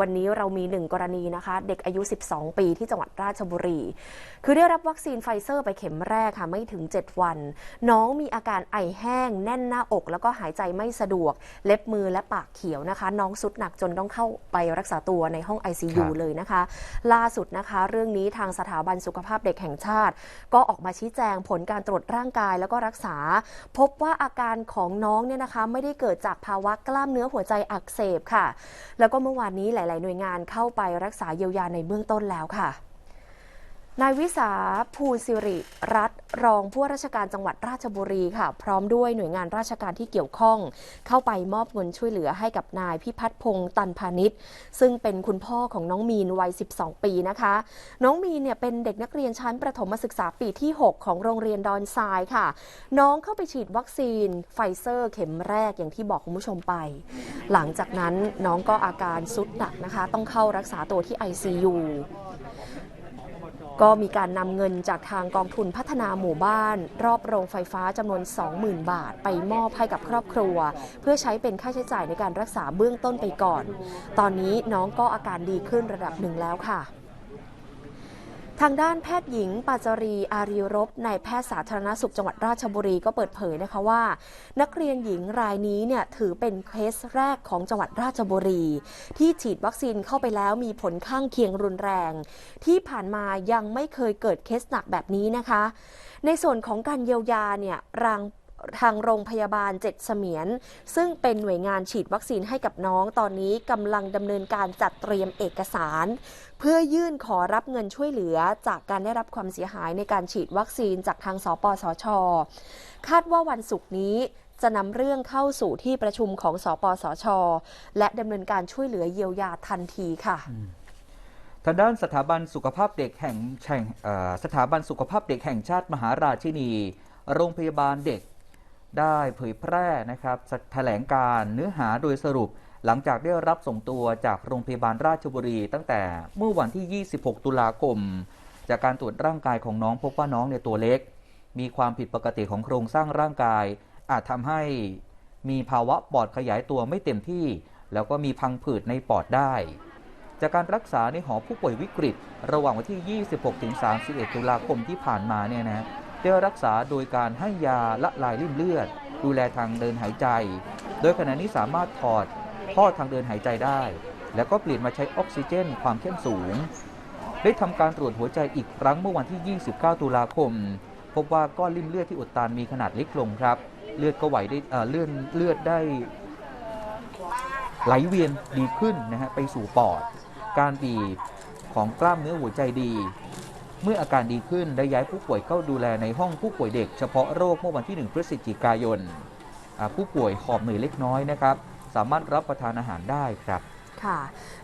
วันนี้เรามีหนึ่งกรณีนะคะ เด็กอายุ 12 ปีที่จังหวัดราชบุรี คือได้รับวัคซีนไฟเซอร์ไปเข็มแรกค่ะ ไม่ถึง 7 วัน น้องมีอาการไอแห้ง แน่นหน้าอก แล้วก็หายใจไม่สะดวก เล็บมือและปากเขียวนะคะ น้องสุดหนักจนต้องเข้าไปรักษาตัวในห้อง ICU ครับเลยนะคะ ล่าสุดนะคะ เรื่องนี้ทางสถาบันสุขภาพเด็กแห่งชาติ ก็ออกมาชี้แจงผลการตรวจร่างกายแล้วก็รักษา พบว่าอาการของน้องเนี่ยนะคะ ไม่ได้เกิดจากภาวะกล้ามเนื้อหัวใจอักเสบค่ะ แล้วก็เมื่อวานนี้หลาย ๆ หน่วยงานเข้าไปรักษาเยียวยาในเบื้องต้นแล้วค่ะ นายวิสาภูสิริรัตนรองผู้ว่าราชการจังหวัดราชบุรีค่ะ พร้อมด้วยหน่วยงานราชการที่เกี่ยวข้อง เข้าไปมอบเงินช่วยเหลือให้กับนายพิพัฒน์พงศ์ตันพาณิชย์ ซึ่งเป็นคุณพ่อของน้องมีนวัย 12 ปีนะคะ น้องมีนเนี่ยเป็นเด็กนักเรียนชั้นประถมศึกษาปีที่ 6 ของโรงเรียนดอนทรายค่ะ น้องเข้าไปฉีดวัคซีน ไฟเซอร์เข็มแรกอย่างที่บอกคุณผู้ชมไป หลังจากนั้นน้องก็อาการสุดหนักนะคะ ต้องเข้ารักษาตัวที่ ICU ก็มีการนำเงินจากทางกองทุนพัฒนาหมู่บ้าน รอบโรงไฟฟ้าจำนวน 20,000 บาท ไปมอบให้กับครอบครัว เพื่อใช้เป็นค่าใช้จ่ายในการรักษาเบื้องต้นไปก่อน ตอนนี้น้องก็อาการดีขึ้นระดับหนึ่งแล้วค่ะ ทางด้านแพทย์หญิงปาจารี อารีรบในายแพทย์สาธารณสุขจังหวัดราชบุรีก็เปิดเผยนะคะว่า นักเรียนหญิงรายนี้เนี่ยถือเป็นเคสแรกของจังหวัดราชบุรี ที่ฉีดวัคซีนเข้าไปแล้วมีผลข้างเคียงรุนแรง ที่ผ่านมายังไม่เคยเกิดเคสหนักแบบนี้นะคะ ในส่วนของการเยียวยาเนี่ยราง ทางโรงพยาบาลเจ็ดเสมียน ซึ่งเป็นหน่วยงานฉีดวัคซีนให้กับน้องตอนนี้กำลังดำเนินการจัดเตรียมเอกสาร เพื่อยื่นขอรับเงินช่วยเหลือจากการได้รับความเสียหายในการฉีดวัคซีนจากทางสปสช คาดว่าวันศุกร์นี้จะนำเรื่องเข้าสู่ที่ประชุมของสปสช และดำเนินการช่วยเหลือเยียวยาทันทีค่ะทางด้านสถาบันสุขภาพเด็กแห่งสถาบันสุขภาพเด็กแห่งชาติมหาราชินี โรงพยาบาลเด็ก ได้เผยแพร่นะครับแถลงการเนื้อหาโดยสรุป หลังจากได้รับส่งตัวจากโรงพยาบาลราชบุรี ตั้งแต่เมื่อวันที่ 26 ตุลาคม จากการตรวจร่างกายของน้องพบว่าน้องเนี่ยตัวเล็ก มีความผิดปกติของโครงสร้างร่างกาย อาจทำให้มีภาวะปอดขยายตัวไม่เต็มที่ แล้วก็มีพังผืดในปอดได้ จากการรักษาในหอผู้ป่วยวิกฤต ระหว่างวันที่ 26-31 ตุลาคมที่ผ่านมาเนี่ยนะ ได้รักษาโดยการให้ยาละลายริ่มเลือด ดูแลทางเดินหายใจ โดยขณะนี้สามารถถอดท่อทางเดินหายใจได้ แล้วก็เปลี่ยนมาใช้ออกซิเจน ความเข้มสูง ได้ทำการตรวจหัวใจอีกครั้งเมื่อวันที่ 29 ตุลาคม พบว่าก้อนริ่มเลือดที่อุดตันมีขนาดเล็กลงครับ เลือดก็ไหวได้เอ่อเลื่อนเลือดได้ไหลเวียนดีขึ้นนะฮะไปสู่ปอด การบีบของกล้ามเนื้อหัวใจดี เมื่ออาการดีขึ้นได้ย้ายผู้ป่วยเข้าดูแลในห้องผู้ป่วยเด็กเฉพาะโรคเมื่อวันที่ 1 พฤศจิกายน ผู้ป่วยหอบเหนื่อยเล็กน้อยนะครับ สามารถรับประทานอาหารได้ครับ ค่ะ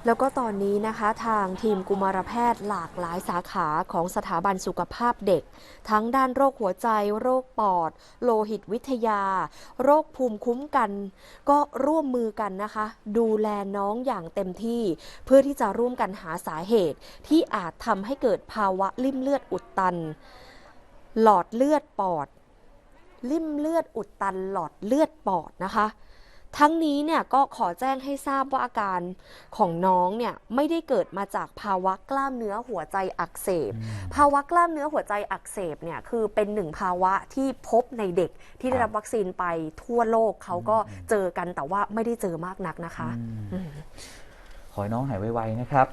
แล้วก็ตอนนี้นะคะทางทีมกุมารแพทย์หลากหลายสาขาของสถาบันสุขภาพเด็ก ทั้งด้านโรคหัวใจ โรคปอด โลหิตวิทยา โรคภูมิคุ้มกัน ก็ร่วมมือกันนะคะ ดูแลน้องอย่างเต็มที่ เพื่อที่จะร่วมกันหาสาเหตุ ที่อาจทำให้เกิดภาวะลิ่มเลือดอุดตัน หลอดเลือดปอด ลิ่มเลือดอุดตัน หลอดเลือดปอดนะคะ ทั้งนี้เนี่ยก็ขอแจ้งให้ทราบว่าอาการของน้องเนี่ยไม่ได้เกิดมาจากภาวะกล้ามเนื้อหัวใจอักเสบ ภาวะกล้ามเนื้อหัวใจอักเสบเนี่ยคือเป็นหนึ่งภาวะที่พบในเด็กที่ได้รับวัคซีนไปทั่วโลกเขาก็เจอกันแต่ว่าไม่ได้เจอมากนักนะคะอืมอืมขอให้น้องหายไวๆนะครับ